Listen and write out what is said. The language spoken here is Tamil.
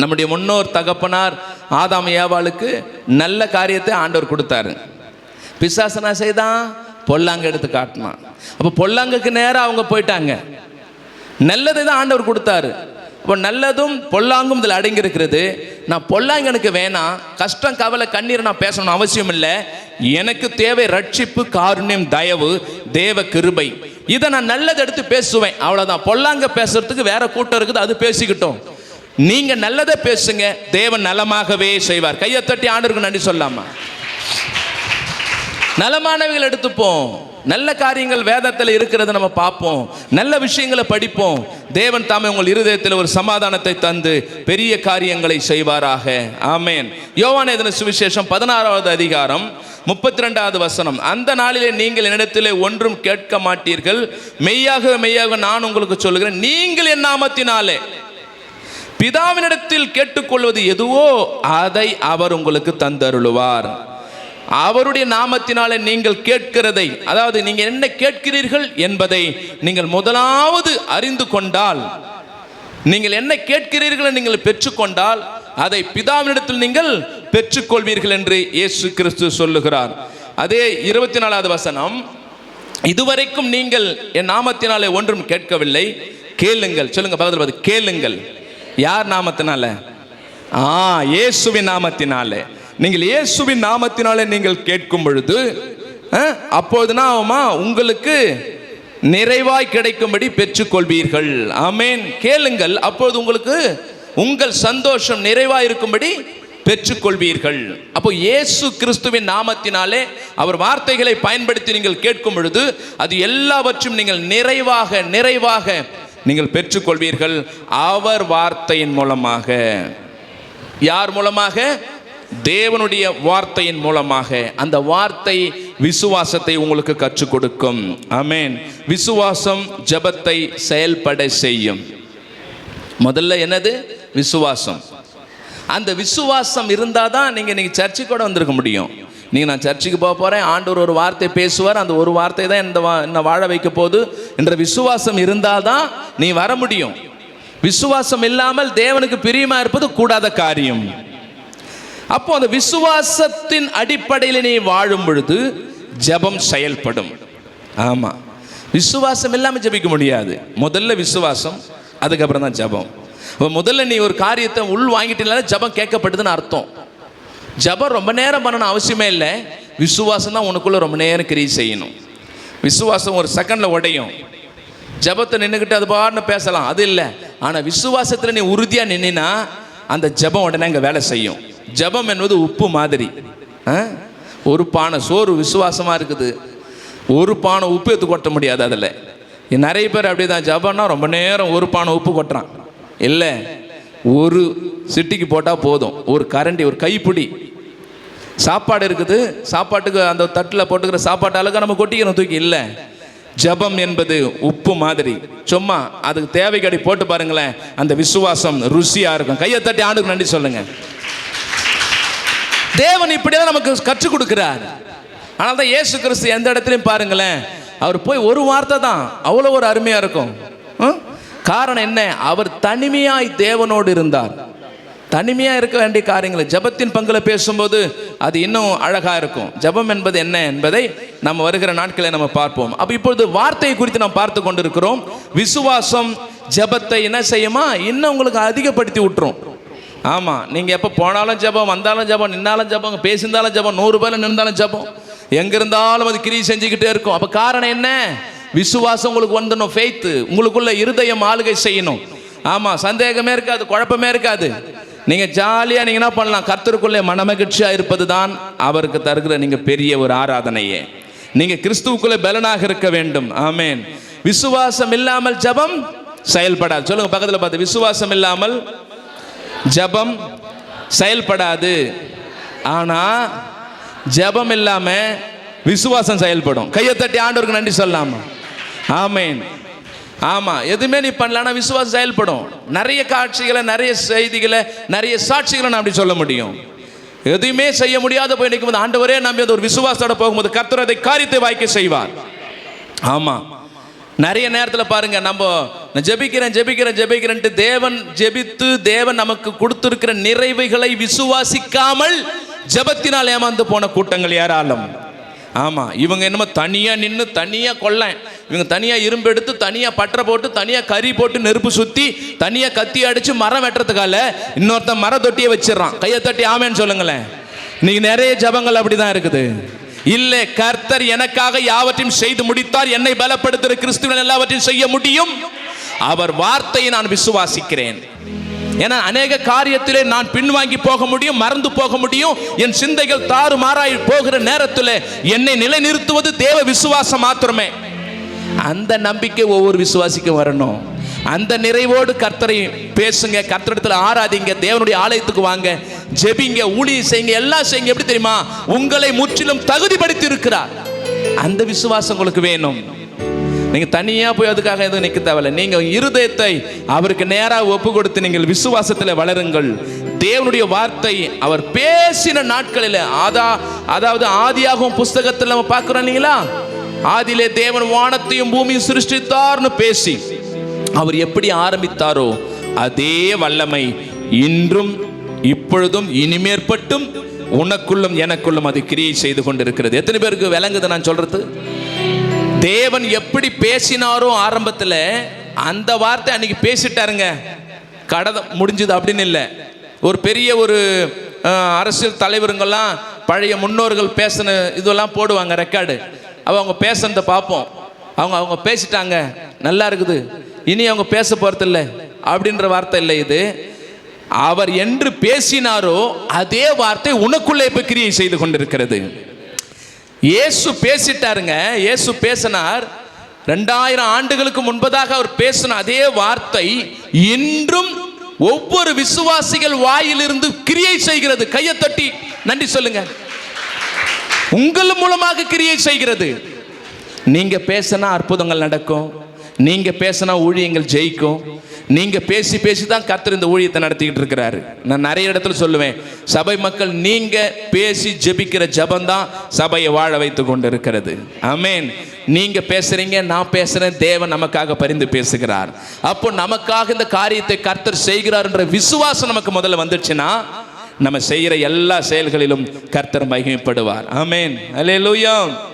நம்முடைய முன்னோர் தகப்பனார் ஆதாம் ஏவாளுக்கு நல்ல காரியத்தை ஆண்டவர் கொடுத்தாரு. பிசாசனா செய்தான் பொல்லாங்க எடுத்து காட்டினான். அப்போ பொல்லாங்குக்கு நேராக அவங்க போயிட்டாங்க. நல்லதை தான் ஆண்டவர் கொடுத்தாரு. இப்போ நல்லதும் பொல்லாங்கும் இதில் அடங்கியிருக்கிறது. நான் பொல்லாங்க எனக்கு வேணாம் கஷ்டம் கவலை கண்ணீர் நான் பேசணும் அவசியம் இல்லை. எனக்கு தேவை ரட்சிப்பு காருண்யம் தயவு தேவ கிருபை. இதை நான் நல்லதை எடுத்து பேசுவேன். அவ்வளோதான் பொல்லாங்க பேசுறதுக்கு வேற கூட்டம் இருக்குது அது பேசிக்கிட்டோம். நீங்க நல்லதை பேசுங்க தேவன் நலமாகவே செய்வார். கையை தட்டி ஆண்டருக்கு நன்றி சொல்லாமா? நலமானவைகள் எடுத்துப்போம். நல்ல காரியங்கள் வேதத்தில் இருக்கிறத நம்ம பார்ப்போம். நல்ல விஷயங்களை படிப்போம். தேவன் தாமே உங்கள் இருதயத்தில் ஒரு சமாதானத்தை தந்து பெரிய காரியங்களை செய்வாராக. ஆமேன். யோவான் எதன சுவிசேஷம் பதினாறாவது அதிகாரம் முப்பத்தி ரெண்டாவது வசனம். அந்த நாளிலே நீங்கள் என்னிடத்திலே ஒன்றும் கேட்க மாட்டீர்கள். மெய்யாக மெய்யாக நான் உங்களுக்கு சொல்லுகிறேன். நீங்கள் என் நாமத்தினாலே. பிதாவினிடத்தில் கேட்டுக்கொள்வது எதுவோ அதை அவர் உங்களுக்கு தந்தருளுவார். அவருடைய நாமத்தினாலே நீங்கள் கேட்கிறதை அதாவது நீங்க என்ன கேட்கிறீர்கள் என்பதை நீங்கள் முதலாவது அறிந்து கொண்டால் நீங்கள் என்ன கேட்கிறீர்கள் நீங்கள் பெற்றுக்கொண்டால் அதை பிதாவினிடத்தில் நீங்கள் பெற்றுக்கொள்வீர்கள் என்று இயேசு கிறிஸ்து சொல்லுகிறார். அதே இருபத்தி நாலாவது வசனம் இதுவரைக்கும் நீங்கள் என் நாமத்தினாலே ஒன்றும் கேட்கவில்லை. கேளுங்கள் சொல்லுங்க பக்கத்தில் கேளுங்கள். யார் நாமத்தினால? ஆ இயேசுவின் நாமத்தினாலே. நீங்கள் இயேசுவின் நாமத்தினாலே நீங்கள் கேட்கும் பொழுது அப்போதுனா அப்பொழுதுனா உங்களுக்கு நிறைவாய் கிடைக்கும்படி பெற்றுக்கொள்வீர்கள். ஆமேன். கேளுங்கள் அப்போது உங்களுக்கு உங்கள் சந்தோஷம் நிறைவாய் இருக்கும்படி பெற்றுக்கொள்வீர்கள். அப்போ இயேசு கிறிஸ்துவின் நாமத்தினாலே அவர் வார்த்தைகளை பயன்படுத்தி நீங்கள் கேட்கும் பொழுது அது எல்லாவற்றும் நீங்கள் நிறைவாக நிறைவாக நீங்கள் பெற்றுக்கொள்வீர்கள் அவர் வார்த்தையின் மூலமாக. யார் மூலமாக? தேவனுடைய வார்த்தையின் மூலமாக. அந்த வார்த்தை விசுவாசத்தை உங்களுக்கு கற்றுக் கொடுக்கும். ஆமென். விசுவாசம் ஜெபத்தை செயல்பட செய்யும். முதல்ல என்னது? விசுவாசம். அந்த விசுவாசம் இருந்தால் தான் நீங்கள் இன்னைக்கு சர்ச்சுக்கு கூட வந்திருக்க முடியும். நீங்கள் நான் சர்ச்சுக்கு போக போகிறேன் ஆண்டவர் ஒரு வார்த்தை பேசுவார். அந்த ஒரு வார்த்தை தான் இந்த வா என்னை வாழ வைக்க போகுது என்ற விசுவாசம் இருந்தால் தான் நீ வர முடியும். விசுவாசம் இல்லாமல் தேவனுக்கு பிரியமாக இருப்பது கூடாத காரியம். அப்போ அந்த விசுவாசத்தின் அடிப்படையில் நீ வாழும் பொழுது ஜெபம் செயல்படும். ஆமாம் விசுவாசம் இல்லாமல் ஜெபிக்க முடியாது. முதல்ல விசுவாசம் அதுக்கப்புறம் தான் ஜெபம் முதல்ல நீ ஒரு காரியத்தை உள் வாங்கிட்டீங்களா ஜெபம் கேட்கப்படுதுன்னு அர்த்தம். ஜபம் ரொம்ப நேரம் பண்ணணும் அவசியமே இல்லை. விசுவாசம் தான் உனக்குள்ளே ரொம்ப நேரம் கிரியை செய்யணும். விசுவாசம் ஒரு செகண்டில் உடையும். ஜெபத்தை நின்றுக்கிட்டு அது பாருன்னு பேசலாம். அது இல்லை. ஆனால் விசுவாசத்தில் நீ உறுதியாக நின்னா அந்த ஜெபம் உடனே அங்கே வேலை செய்யும். ஜெபம் என்பது உப்பு மாதிரி. ஆ? ஒரு பானை சோறு விசுவாசமாக இருக்குது. ஒரு பானை உப்பு எடுத்து கொட்ட முடியாது அதில். நிறைய பேர் அப்படி தான் ஜபம்னா ரொம்ப நேரம் ஒரு பானை உப்பு கொட்டுறான். இல்லை. ஒரு சிட்டிக்கு போட்டால் போதும். ஒரு கரண்டி ஒரு கைப்பிடி. சாப்பாடு இருக்குது. சாப்பாட்டுக்கு அந்த தட்டில் போட்டுக்கிற சாப்பாட்டு அளவுக்கு நம்ம கொட்டிக்கணும் தூக்கி. இல்லை. ஜெபம் என்பது உப்பு மாதிரி. சும்மா அதுக்கு தேவைக்கடி போட்டு பாருங்களேன். அந்த விசுவாசம் ருசியாக இருக்கும். கையை தட்டி ஆண்டுக்கு நன்றி சொல்லுங்க. தேவன் இப்படிதான் நமக்கு கற்றுக் கொடுக்கிறார். ஆனால் தான் ஏசு கிறிஸ்து எந்த இடத்துலையும் பாருங்களேன் அவர் போய் ஒரு வார்த்தை தான். அவ்வளோ ஒரு அருமையாக இருக்கும். ம்? காரணம் என்ன? அவர் தனிமையாய் தேவனோடு இருந்தார். தனிமையாக இருக்க வேண்டிய காரியங்களை ஜெபத்தின் பங்கில் பேசும்போது அது இன்னும் அழகாக இருக்கும். ஜெபம் என்பது என்ன என்பதை நம்ம வருகிற நாட்களை நம்ம பார்ப்போம். அப்போ இப்பொழுது வார்த்தையை குறித்து நாம் பார்த்து கொண்டிருக்கிறோம். விசுவாசம் ஜெபத்தை என்ன செய்யுமா? இன்னும் உங்களுக்கு அதிகப்படுத்தி விட்டுரும். ஆமாம் நீங்கள் எப்போ போனாலும் ஜெபம் வந்தாலும் ஜெபம் நின்னாலும் ஜெபம் பேசியிருந்தாலும் ஜெபம் நூறு பேரில் நின்றாலும் ஜெபம். எங்கே இருந்தாலும் அது கிரி செஞ்சுக்கிட்டே இருக்கும். அப்போ காரணம் என்ன? விசுவாசம் உங்களுக்கு வந்துடணும் ஃபெய்த்து உங்களுக்குள்ள இருதயம் ஆளுகை செய்யணும். ஆமாம் சந்தேகமே இருக்காது குழப்பமே இருக்காது. நீங்கள் ஜாலியாக நீங்கள் என்ன பண்ணலாம்? கர்த்தருக்குள்ளே மனமகிழ்ச்சியாக இருப்பது தான் அவருக்கு தருகிற நீங்கள் பெரிய ஒரு ஆராதனையே. நீங்கள் கிறிஸ்துவுக்குள்ளே பலனாக இருக்க வேண்டும். ஆமேன். விசுவாசம் இல்லாமல் ஜெபம் செயல்படாது. சொல்லுங்க பக்கத்தில் பார்த்து. விசுவாசம் இல்லாமல் ஜெபம் செயல்படாது. ஆனால் ஜெபம் இல்லாமல் விசுவாசம் செயல்படும். கையை தட்டி ஆண்டவருக்கு நன்றி சொல்லாமல் ஆமேன். ஆமாம் எதுவுமே நீ பண்ணலன்னா விசுவாசம் செயல்படும். நிறைய காட்சிகளை நிறைய செய்திகளை நிறைய சாட்சிகளை நான் அப்படி சொல்ல முடியும். எதுவுமே செய்ய முடியாத போய் நிற்கும் போது ஆண்டவரே நம்பி அந்த ஒரு விசுவாசத்தோட போகும்போது கர்த்தர் அதை காரியத்தை வாய்க்க செய்வார். ஆமாம் நிறைய நேரத்தில் பாருங்க நம்ம நான் ஜெபிக்கிறேன் ஜெபிக்கிறேன் ஜெபிக்கிறேன்ட்டு தேவன் ஜெபித்து தேவன் நமக்கு கொடுத்துருக்கிற நிறைவுகளை விசுவாசிக்காமல் ஜெபத்தினால் ஏமாந்து போன கூட்டங்கள் யாராலும் ஆமாம் இவங்க என்னமோ தனியாக நின்று தனியாக கொள்ளேன். இவங்க தனியாக இரும்பு எடுத்து தனியாக பட்டறை போட்டு தனியாக கறி போட்டு நெருப்பு சுற்றி தனியாக கத்தி அடித்து மரம் வெட்டுறதுக்கால இன்னொருத்தன் மர தொட்டியை வச்சிடறான். கையை தட்டி ஆமேன்னு சொல்லுங்களேன். இன்னைக்கு நிறைய ஜபங்கள் அப்படிதான் இருக்குது. இல்லை கர்த்தர் எனக்காக யாவற்றையும் செய்து முடித்தார். என்னை பலப்படுத்துகிற கிறிஸ்துவன் எல்லாவற்றையும் செய்ய முடியும். அவர் வார்த்தையை நான் விசுவாசிக்கிறேன். ஏன்னா அநேக காரியத்திலே நான் பின்வாங்கி போக முடியும் மறந்து போக முடியும். என் சிந்தைகள் தாறு மாறாய் போகிற நேரத்தில் என்னை நிலைநிறுத்துவது தேவ விசுவாசம் மாத்திரமே. அந்த நம்பிக்கை ஒவ்வொரு விசுவாசிக்கும் வரணும். அந்த நிறைவோடு கர்த்தரை பேசுங்க. கர்த்தரிடத்தில் ஆராதிங்க. தேவனுடைய ஆலயத்துக்கு வாங்க. ஜெபிங்க ஊழியம் செய்யுங்க எல்லாம் செய்யுங்க. எப்படி தெரியுமா? உங்களை முற்றிலும் தகுதிப்படுத்தி இருக்கிறார் அந்த விசுவாசம் உங்களுக்கு வேணும். நீங்க தனியா போய் அதுக்காக எதுவும் நிக்க தேவையில்ல. நீங்க இருதயத்தை அவருக்கு நேராக ஒப்பு கொடுத்து நீங்கள் விசுவாசத்தில் வளருங்கள். தேவனுடைய வார்த்தை அவர் பேசின நாட்களில் அதா அதாவது ஆதியாகவும் புஸ்தகத்தில் நம்ம பார்க்குறோம் இல்லைங்களா? ஆதிலே தேவன் வானத்தையும் பூமியும் சிருஷ்டித்தார்னு பேசி அவர் எப்படி ஆரம்பித்தாரோ அதே வல்லமை இன்றும் இப்பொழுதும் இனிமேற்பட்டும் உனக்குள்ளும் எனக்குள்ளும் அது கிரியை செய்து கொண்டிருக்கிறது. எத்தனை பேருக்கு விளங்குது நான் சொல்றது? தேவன் எப்படி பேசினாரோ ஆரம்பத்தில் அந்த வார்த்தை அன்னைக்கு பேசிட்டாருங்க. கடத முடிஞ்சது அப்படின்னு இல்லை. ஒரு பெரிய ஒரு அரசியல் தலைவருங்கெல்லாம் பழைய முன்னோர்கள் பேசின இதெல்லாம் போடுவாங்க ரெக்கார்டு அவள் அவங்க பேசுனதை பார்ப்போம் அவங்க அவங்க பேசிட்டாங்க. நல்லா இருக்குது. இனி அவங்க பேச போகிறதில்ல அப்படின்ற வார்த்தை இல்லை இது. அவர் என்று பேசினாரோ அதே வார்த்தை உனக்குள்ளே இப்போ கிரியை செய்து கொண்டிருக்கிறது. இயேசு பேசிட்டாருங்க. இயேசு பேசினார். ரெண்டாயிரம் ஆண்டுகளுக்கு முன்பதாக அவர் பேசின அதே வார்த்தை இன்றும் ஒவ்வொரு விசுவாசிகள் வாயிலிருந்து கிரியை செய்கிறது. கையை தட்டி நன்றி சொல்லுங்க. உங்கள் மூலமாக கிரியை செய்கிறது. நீங்க பேசினா அற்புதங்கள் நடக்கும். நீங்க பேசினா ஊழியங்கள் ஜெயிக்கும். நீங்க பேசி பேசி தான் கர்த்தர் இந்த ஊழியத்தை நடத்திக்கிட்டு இருக்கிறாரு. நான் நிறைய இடத்துல சொல்லுவேன். சபை மக்கள் நீங்க பேசி ஜெபிக்கிற ஜபந்தான் சபையை வாழ வைத்து கொண்டு இருக்கிறது அமேன் நீங்க பேசுறீங்க நான் பேசுறேன் தேவன் நமக்காக பரிந்து பேசுகிறார். அப்போ நமக்காக இந்த காரியத்தை கர்த்தர் செய்கிறார் என்ற விசுவாசம் நமக்கு முதல்ல வந்துச்சுன்னா நம்ம செய்கிற எல்லா செயல்களிலும் கர்த்தர் மகிமைப்படுவார். ஆமென். அல்லேலூயா